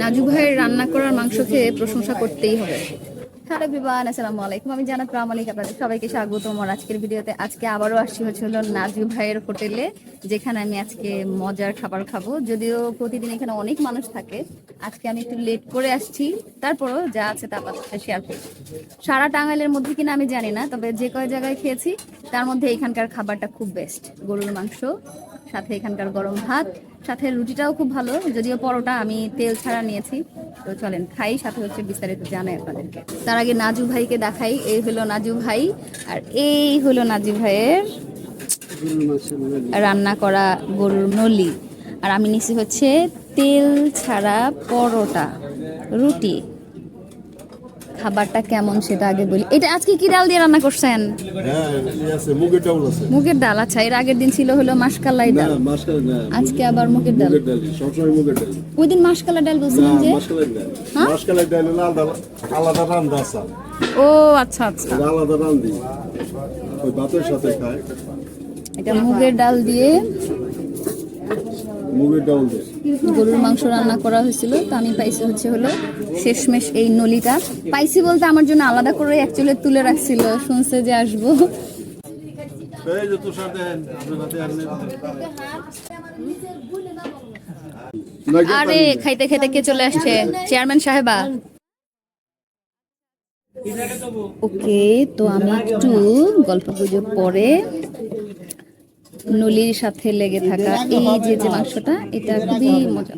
নাজু ভাইয়ের রান্না করার মাংস খেয়ে প্রশংসা করতেই হবে। হ্যালো বিবান আসসালামু আলাইকুম। আমি জানাত প্রামাণিক, আপনাদের সবাইকে স্বাগত আমার আজকের ভিডিওতে আজকে আবারও আসছি হচ্ছে হলো নাজু ভাইয়ের হোটেলে, যেখানে আমি আজকে মজার খাবার খাব। যদিও প্রতিদিন এখানে অনেক মানুষ থাকে। আজকে আমি একটু লেট করে আসছি। তারপরও যা আছে তা আপনার শেয়ার করি সারা টাঙ্গাইলের মধ্যে কিনা আমি জানি না, তবে যে কয় জায়গায় খেয়েছি, তার মধ্যে এখানকার খাবারটা খুব বেস্ট গরুর মাংস, সাথে এখানকার গরম ভাত সাথে রুটিটাও খুব ভালো, যদিও পরোটা আমি তেল ছাড়া নিয়েছি। তো চলেন খাই, সাথে হচ্ছে বিস্তারিত জানাই আপনাদেরকে। তার আগে নাজু ভাইকে দেখাই, এই হলো নাজু ভাই, আর এই হলো নাজু ভাইয়ের রান্না করা গরুর নলি। আর আমি নিছি হচ্ছে তেল ছাড়া পরোটা, রুটি। খাবারটা কেমন সেটা আগে বলি। এটা আজকে কি ডাল দিয়ে রান্না করছেন? হ্যাঁ মুগের ডাউল আছে। মুগের ডাল আচ্ছা এর আগের দিন ছিল হলো মাসকালাই ডাল। না আজকে আবার মুগের ডাল। মুগের ডাল ডাল। ওই দিন মাসকালা ডাল বলছিলেন যে? মাসকালের ডাল হ্যাঁ? ডাল আলাদা আলাদা রান্দা আছে। ও আচ্ছা আচ্ছা। আলাদা রান্দি ওই ভাতের সাথে খায়। এটা মুগের ডাল দিয়ে গরুর মাংস রান্না করা হয়েছিল তো আমি পাইছি হচ্ছে হলো শেষমেশ এই নলিটা। পাইছি বলতে আমার জন্য আলাদা করে অ্যাকচুয়ালি তুলে রাখছিল শুনছে যে আসব। আরে খাইতে খাইতে কে চলে আসছে? চেয়ারম্যান সাহেবা। ওকে তো আমি একটু গল্প গুজব পরে নলির সাথে লেগে থাকা এই যে যে মাংসটা এটা খুবই মজা।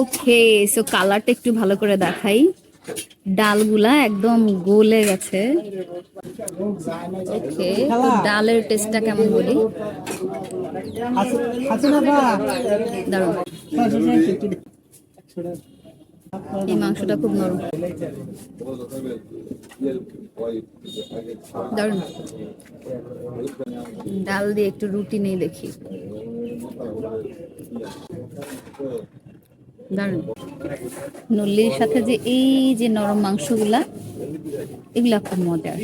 ওকে সো কালারটা একটু ভালো করে দেখাই। ডালগুলা একদম গলে গেছে। ওকে তো ডালের টেস্টটা কেমন বলি? দারুণ এই মাংসটা খুব নরম। দারুণ। ডাল দিয়ে একটু রুটি নেই দেখি। দারুণ। নল্লির সাথে যে এই যে নরম মাংসগুলা, এগুলা খুব মজার।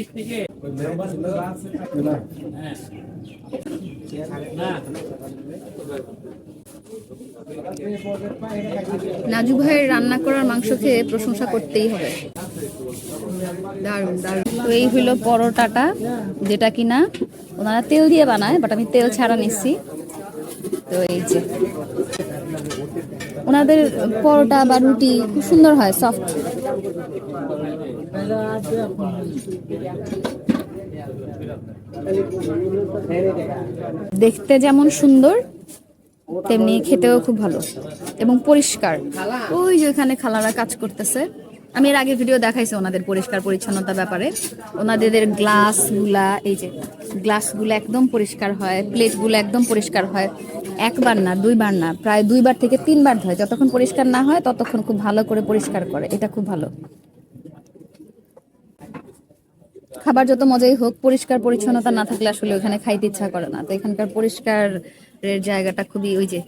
নাজু ভাইয়ের রান্না করার মাংস খেয়ে প্রশংসা করতেই হবে। দারুণ দারুণ। তো এই হলো পরোটাটা, যেটা কিনা ওনারা তেল দিয়ে বানায় বাট আমি তেল ছাড়া নিচ্ছি। তো এই যে, ওনাদের পরোটা বা রুটি খুব সুন্দর হয় সফট দেখতে যেমন সুন্দর তেমনি খেতেও খুব ভালো এবং পরিষ্কার। ওই যে ওখানে খালারা কাজ করতেছে। আমি এর আগে ভিডিও দেখাইছি ওনাদের পরিষ্কার পরিচ্ছন্নতা ব্যাপারে। ওনাদের গ্লাসগুলা এই যে গ্লাসগুলো একদম পরিষ্কার হয় প্লেটগুলো একদম পরিষ্কার হয়। একবার না, দুইবার না, প্রায় দুইবার থেকে তিনবার ধয় যতক্ষণ পরিষ্কার না হয়, ততক্ষণ খুব ভালো করে পরিষ্কার করে। এটা খুব ভালো। খাবার যত মজাই হোক, পরিষ্কার পরিচ্ছন্নতা না থাকলে আসলে ওখানে খাইতে ইচ্ছা করে না। তো এখানকার পরিষ্কারের জায়গাটা খুবই ওই যে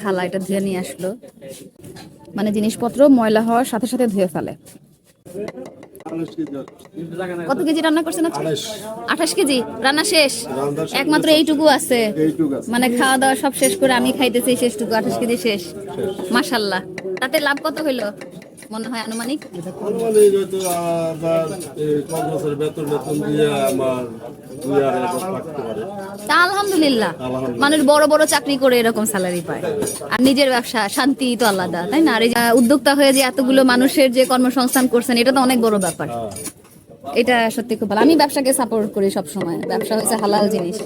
খালা এটা ধুয়ে নিয়ে আসলো। মানে জিনিসপত্র ময়লা হওয়ার সাথে সাথে ধুয়ে ফেলে। কত কেজি রান্না করছেন আজকে? আঠাশ। কেজি? রান্না শেষ? একমাত্র এইটুকু আছে। এইটুকু আছে। মানে খাওয়া দাওয়া সব শেষ করে আমি খাইতেছি শেষটুকু আঠাশ কেজি শেষ। মাসাল্লাহ তাতে লাভ কত হইল? মনে হয় আনুমানিক? মানে হয়তো আমার এই পাঁচ বেতন বেতন দিয়ে আমার দুই আড়াই হাজার থাকতে পারে। তা আলহামদুলিল্লাহ। মানুষ বড় বড় চাকরি করে এরকম স্যালারি পায়। আর নিজের ব্যবসা শান্তি তো আলাদা তাই না? আর এই উদ্যোক্তা হয়ে যে এতগুলো মানুষের যে কর্মসংস্থান করছেন এটা তো অনেক বড় ব্যাপার। হ্যাঁ। এটা সত্যি খুব ভালো। আমি ব্যবসাকে সাপোর্ট করি সব সময় ব্যবসা হচ্ছে হালাল জিনিস।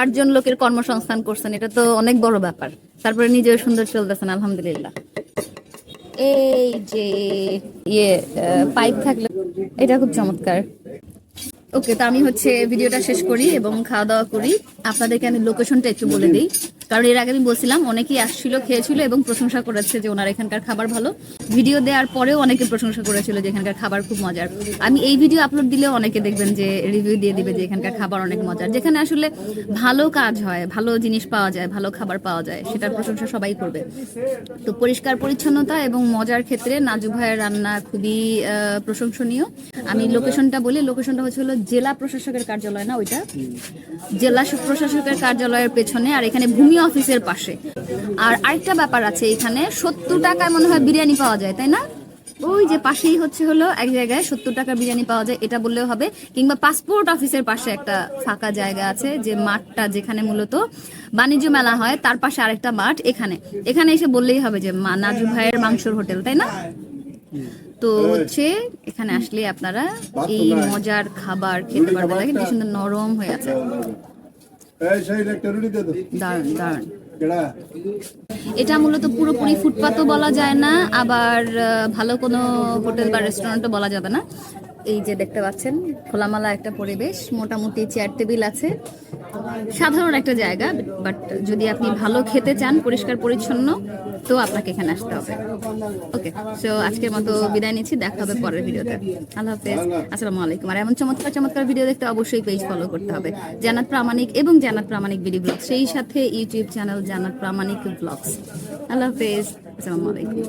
আটজন লোকের কর্মসংস্থান করছেন, এটা তো অনেক বড় ব্যাপার। তারপরে নিজেও সুন্দর চলতেছেন, আলহামদুলিল্লাহ। এই যে ইয়ে পাইপ থাকলে, এটা খুব চমৎকার। ওকে তো আমি হচ্ছে ভিডিওটা শেষ করি এবং খাওয়া দাওয়া করি। আপনাদেরকে আমি লোকেশনটা একটু বলে দিই। কারণ এর আগে আমি বলছিলাম, অনেকেই আসছিল, খেয়েছিল এবং প্রশংসা করেছে যে ওনার এখানকার খাবার ভালো। ভিডিও দেওয়ার পরেও অনেকে প্রশংসা করেছিল যে এখানকার খাবার খুব মজার। আমি এই ভিডিও আপলোড দিলেও অনেকে দেখবেন যে রিভিউ দিয়ে দিবে যে এখানকার খাবার অনেক মজার। যেখানে আসলে ভালো কাজ হয়, ভালো জিনিস পাওয়া যায়, ভালো খাবার পাওয়া যায়, সেটার প্রশংসা সবাই করবে। তো পরিষ্কার পরিচ্ছন্নতা এবং মজার ক্ষেত্রে নাজু ভাইয়ের রান্না খুবই প্রশংসনীয়। আমি লোকেশনটা বলি লোকেশনটা হচ্ছে হলো জেলা প্রশাসকের কার্যালয় না ওইটা? জেলা প্রশাসকের কার্যালয়ের পেছনে, আর এখানে ভূমি আর্মি অফিসের পাশে। আর আরেকটা ব্যাপার আছে এখানে, সত্তর টাকায় মনে হয় বিরিয়ানি পাওয়া যায়, তাই না? ওই যে পাশেই হচ্ছে হলো এক জায়গায় সত্তর টাকা বিরিয়ানি পাওয়া যায়, এটা বললেও হবে। কিংবা পাসপোর্ট অফিসের পাশে একটা ফাঁকা জায়গা আছে, যে মাঠটা যেখানে মূলত বাণিজ্য মেলা হয়, তার পাশে আরেকটা মাঠ এখানে। এখানে এসে বললেই হবে যে মা নাজু ভাইয়ের মাংসর হোটেল, তাই না? তো হচ্ছে এখানে আসলে আপনারা এই মজার খাবার খেতে পারবেন। দেখেন কি সুন্দর নরম হয়ে আছে। দারুণ দারুণ এটা মূলত পুরোপুরি ফুটপাতও বলা যায় না আবার ভালো কোনো হোটেল বা রেস্টুরেন্টও বলা যাবে না। এই যে দেখতে পাচ্ছেন খোলামালা একটা পরিবেশ মোটামুটি চেয়ার টেবিল আছে। সাধারণ একটা জায়গা বাট যদি আপনি ভালো খেতে চান পরিষ্কার পরিচ্ছন্ন তো আপনাকে এখানে আসতে হবে। ওকে সো আজকের মতো বিদায় নিচ্ছি, দেখা হবে পরের ভিডিওতে। আল্লাহ হাফেজ। আসসালামু আলাইকুম। আর এমন চমৎকার চমৎকার ভিডিও দেখতে অবশ্যই পেজ ফলো করতে হবে। জানাত প্রামাণিক এবং জানাত প্রামাণিক বিডি ব্লগ সেই সাথে ইউটিউব চ্যানেল জানাত প্রামাণিক ব্লগস আল্লাহ হাফেজ। আসসালামু আলাইকুম।